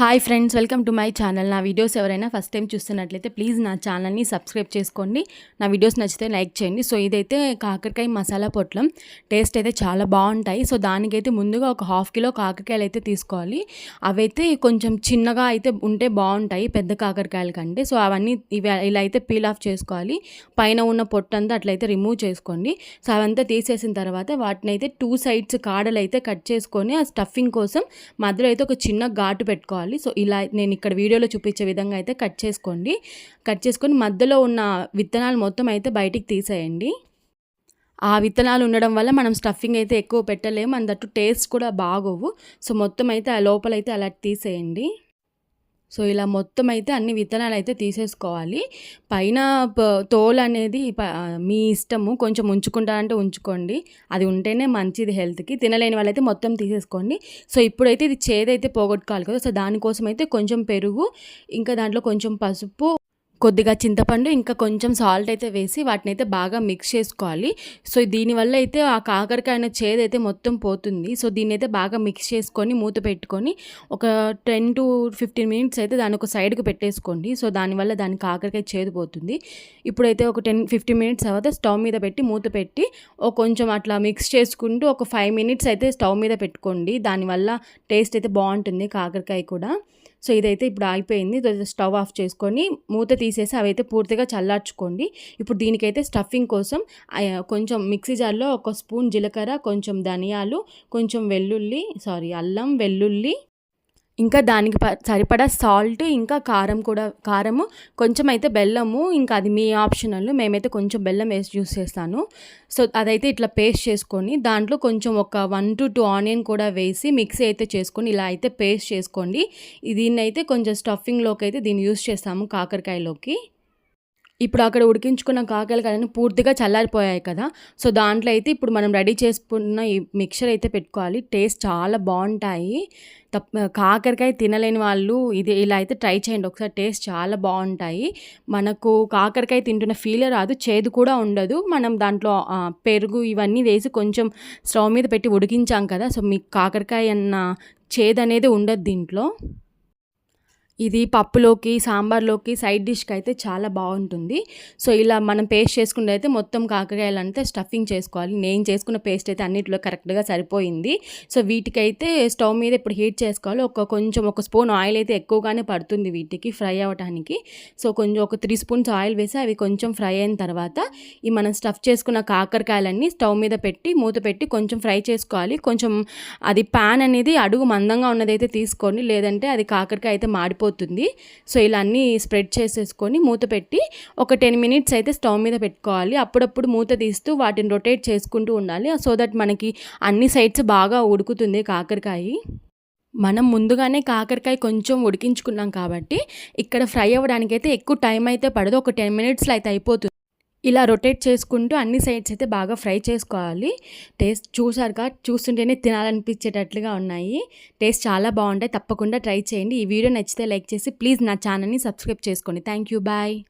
Hi friends welcome to my channel నా videos ఎవరైనా first time చూస్తున్నట్లయితే ప్లీజ్ నా ఛానల్ని సబ్స్క్రైబ్ చేసుకోండి. నా వీడియోస్ నచ్చితే లైక్ చేయండి. సో ఇదైతే కాకరకాయ మసాలా పొట్లం. టేస్ట్ అయితే చాలా బాగుంటాయి. సో దానికైతే ముందుగా ఒక హాఫ్ కిలో కాకరకాయలు అయితే తీసుకోవాలి. అవైతే కొంచెం చిన్నగా అయితే ఉంటే బాగుంటాయి పెద్ద కాకరకాయల కంటే. సో అవన్నీ ఇవి ఇలా అయితే పీల్ ఆఫ్ చేసుకోవాలి. పైన ఉన్న పొట్టంతా అట్లయితే రిమూవ్ చేసుకోండి. సో అవంతా తీసేసిన తర్వాత వాటిని అయితే టూ సైడ్స్ కాడలు అయితే కట్ చేసుకొని ఆ స్టఫింగ్ కోసం మధ్యలో అయితే ఒక చిన్న ఘాటు పెట్టుకోవాలి. సో ఇలా నేను ఇక్కడ వీడియోలో చూపించే విధంగా అయితే కట్ చేసుకోండి. కట్ చేసుకొని మధ్యలో ఉన్న విత్తనాలు మొత్తం అయితే బయటికి తీసేయండి. ఆ విత్తనాలు ఉండడం వల్ల మనం స్టఫింగ్ అయితే ఎక్కువ పెట్టలేము. అందట్టు టేస్ట్ కూడా బాగోవు. సో మొత్తం అయితే ఆ లోపలైతే అలా తీసేయండి. సో ఇలా మొత్తం అయితే అన్ని విత్తనాలు అయితే తీసేసుకోవాలి. పైన తోలు అనేది మీ ఇష్టము. కొంచెం ఉంచుకుంటారంటే ఉంచుకోండి. అది ఉంటేనే మంచిది హెల్త్కి. తినలేని వాళ్ళైతే మొత్తం తీసేసుకోండి. సో ఇప్పుడైతే ఇది చేదైతే పోగొట్టుకోవాలి కదా. సో దానికోసం అయితే కొంచెం పెరుగు ఇంకా దాంట్లో కొంచెం పసుపు కొద్దిగా చింతపండు ఇంకా కొంచెం సాల్ట్ అయితే వేసి వాటిని అయితే బాగా మిక్స్ చేసుకోవాలి. సో దీనివల్ల అయితే ఆ కాకరకాయ చేదు అయితే మొత్తం పోతుంది. సో దీన్ని అయితే బాగా మిక్స్ చేసుకొని మూత పెట్టుకొని ఒక టెన్ టు ఫిఫ్టీన్ మినిట్స్ అయితే దాని ఒక సైడ్కి పెట్టేసుకోండి. సో దానివల్ల దాని కాకరకాయ చేదు పోతుంది. ఇప్పుడైతే ఒక టెన్ ఫిఫ్టీన్ మినిట్స్ తర్వాత స్టవ్ మీద పెట్టి మూత పెట్టి ఒక కొంచెం అట్లా మిక్స్ చేసుకుంటూ ఒక ఫైవ్ మినిట్స్ అయితే స్టవ్ మీద పెట్టుకోండి. దానివల్ల టేస్ట్ అయితే బాగుంటుంది కాకరకాయ కూడా. సో ఇదైతే ఇప్పుడు ఆగిపోయింది. స్టవ్ ఆఫ్ చేసుకొని మూత తీసేసి అవైతే పూర్తిగా చల్లార్చుకోండి. ఇప్పుడు దీనికైతే స్టఫింగ్ కోసం కొంచెం మిక్సీ జార్లో ఒక స్పూన్ జీలకర్ర కొంచెం ధనియాలు కొంచెం వెల్లుల్లి సారీ అల్లం వెల్లుల్లి ఇంకా దానికి సరిపడా సాల్ట్ ఇంకా కారం కూడా కారము కొంచెం అయితే బెల్లము ఇంకా అది మీ ఆప్షనల్ మేమైతే కొంచెం బెల్లం వేసి యూస్ చేస్తాను. సో అదైతే ఇట్లా పేస్ట్ చేసుకొని దాంట్లో కొంచెం ఒక వన్ టు టూ ఆనియన్ కూడా వేసి మిక్సీ అయితే చేసుకొని ఇలా అయితే పేస్ట్ చేసుకోండి. దీన్ని అయితే కొంచెం స్టఫింగ్లోకి అయితే దీన్ని యూస్ చేస్తాము కాకరకాయలోకి. ఇప్పుడు అక్కడ ఉడికించుకున్న కాకరకాయలను పూర్తిగా చల్లారిపోయాయి కదా. సో దాంట్లో అయితే ఇప్పుడు మనం రెడీ చేసుకున్న ఈ మిక్చర్ అయితే పెట్టుకోవాలి. టేస్ట్ చాలా బాగుంటాయి. తప్ప కాకరకాయ తినలేని వాళ్ళు ఇది ఇలా అయితే ట్రై చేయండి. ఒకసారి టేస్ట్ చాలా బాగుంటాయి. మనకు కాకరకాయ తింటున్న ఫీల్ రాదు చేదు కూడా ఉండదు. మనం దాంట్లో పెరుగు ఇవన్నీ వేసి కొంచెం స్టవ్ మీద పెట్టి ఉడికించాం కదా. సో మీకు కాకరకాయ అన్న చేదు అనేది ఉండదు దీంట్లో. ఇది పప్పులోకి సాంబార్లోకి సైడ్ డిష్కి అయితే చాలా బాగుంటుంది. సో ఇలా మనం పేస్ట్ చేసుకుంటే అయితే మొత్తం కాకరకాయలు స్టఫింగ్ చేసుకోవాలి. నేను చేసుకున్న పేస్ట్ అయితే అన్నింటిలో కరెక్ట్గా సరిపోయింది. సో వీటికైతే స్టవ్ మీద ఇప్పుడు హీట్ చేసుకోవాలి. ఒక కొంచెం ఒక స్పూన్ ఆయిల్ అయితే ఎక్కువగానే పడుతుంది వీటికి ఫ్రై అవ్వడానికి సో కొంచెం ఒక త్రీ స్పూన్స్ ఆయిల్ వేసి అవి కొంచెం ఫ్రై అయిన తర్వాత ఈ మనం స్టఫ్ చేసుకున్న కాకరకాయలన్నీ స్టవ్ మీద పెట్టి మూత పెట్టి కొంచెం ఫ్రై చేసుకోవాలి. కొంచెం అది ప్యాన్ అనేది అడుగు మందంగా ఉన్నదైతే తీసుకోండి. లేదంటే అది కాకరకాయ అయితే మాడిపోతుంది. అయిపోతుంది. సో ఇలా అన్నీ స్ప్రెడ్ చేసేసుకొని మూత పెట్టి ఒక టెన్ మినిట్స్ అయితే స్టవ్ మీద పెట్టుకోవాలి. అప్పుడప్పుడు మూత తీస్తూ వాటిని రొటేట్ చేసుకుంటూ ఉండాలి. సో దట్ మనకి అన్ని సైడ్స్ బాగా ఉడుకుతుంది కాకరకాయ. మనం ముందుగానే కాకరకాయ కొంచెం ఉడికించుకున్నాం కాబట్టి ఇక్కడ ఫ్రై అవ్వడానికి అయితే ఎక్కువ టైం అయితే పడదు. ఒక టెన్ మినిట్స్లో అయితే అయిపోతుంది. ఇలా రొటేట్ చేసుకుంటూ అన్ని సైడ్స్ అయితే బాగా ఫ్రై చేసుకోవాలి. టేస్ట్ చూసారుగా చూస్తుంటేనే తినాలనిపించేటట్లుగా ఉన్నాయి. టేస్ట్ చాలా బాగుంటాయి. తప్పకుండా ట్రై చేయండి. ఈ వీడియో నచ్చితే లైక్ చేసి ప్లీజ్ నా ఛానల్ని సబ్స్క్రైబ్ చేసుకోండి. Thank you bye